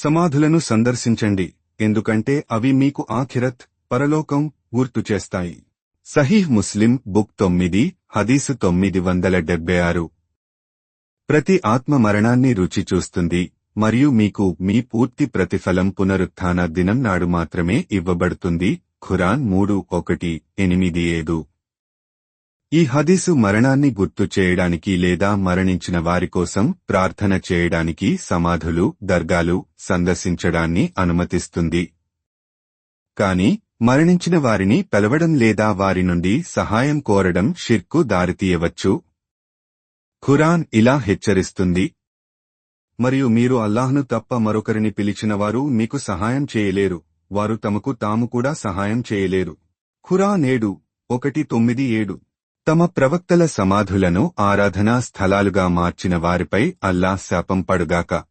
సమాధులను సందర్శించండి ఎందుకంటే అవి మీకు ఆఖిరత్ పరలోకం గుర్తు చేస్తాయి. సహీహ్ ముస్లిం బుక్ తొమ్మిది హదీసు తొమ్మిది వందల డెబ్బై ఆరు. ప్రతి ఆత్మ మరణాన్ని రుచి చూస్తుంది మరియు మీకు మీ పూర్తి ప్రతిఫలం పునరుత్థాన దినం నాడు మాత్రమే ఇవ్వబడుతుంది. ఖురాన్ మూడు ఒకటి ఎనిమిది ఏడు. ఈ హదీసు మరణాన్ని గుర్తు చేయడానికి లేదా మరణించిన వారి కోసం ప్రార్థన చేయడానికి సమాధులు దర్గాలు సందర్శించడాన్ని అనుమతిస్తుంది. కాని మరణించిన వారిని పిలవడం లేదా వారి నుండి సహాయం కోరడం షిర్కు దారితీయవచ్చు. ఖురాన్ ఇలా హెచ్చరిస్తుంది. మరియు మీరు అల్లాహ్ను తప్ప మరొకరిని పిలిచిన వారు మీకు సహాయం చేయలేరు. వారు తమకు తాము కూడా సహాయం చేయలేరు. ఖురాన్ ఏడు ఒకటి తొమ్మిది ఏడు. తమ ప్రవక్తల సమాధులను ఆరాధనా స్థలాలుగా మార్చిన వారిపై అల్లాహ్ శాపం పడుగాక.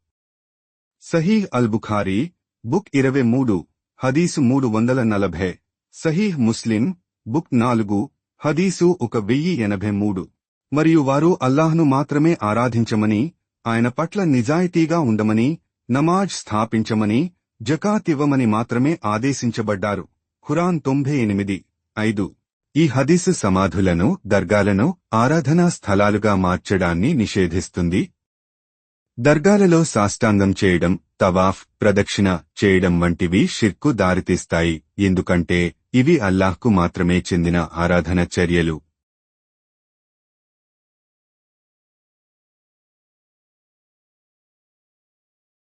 సహీహ్ అల్బుఖారీ బుక్ ఇరవై మూడు హదీసు మూడు వందల నలభై సహీహ్ ముస్లిం బుక్ నాలుగు హదీసు ఒక వెయ్యి ఎనభై మూడు. మరియు వారు అల్లాహ్ను మాత్రమే ఆరాధించమని ఆయన పట్ల నిజాయితీగా ఉండమని నమాజ్ స్థాపించమని జకాత్ ఇవ్వమని మాత్రమే ఆదేశించబడ్డారు. ఖురాన్ తొంభై ఎనిమిది ఐదు. ఈ హదీసు సమాధులను దర్గాలను ఆరాధనా స్థలాలుగా మార్చడాన్ని నిషేధిస్తుంది. దర్గాలలో సాష్టాంగం చేయడం తవాఫ్ ప్రదక్షిణ చేయడం వంటివి షిర్కు దారితీస్తాయి. ఎందుకంటే ఇవి అల్లాహ్కు మాత్రమే చెందిన ఆరాధన చర్యలు.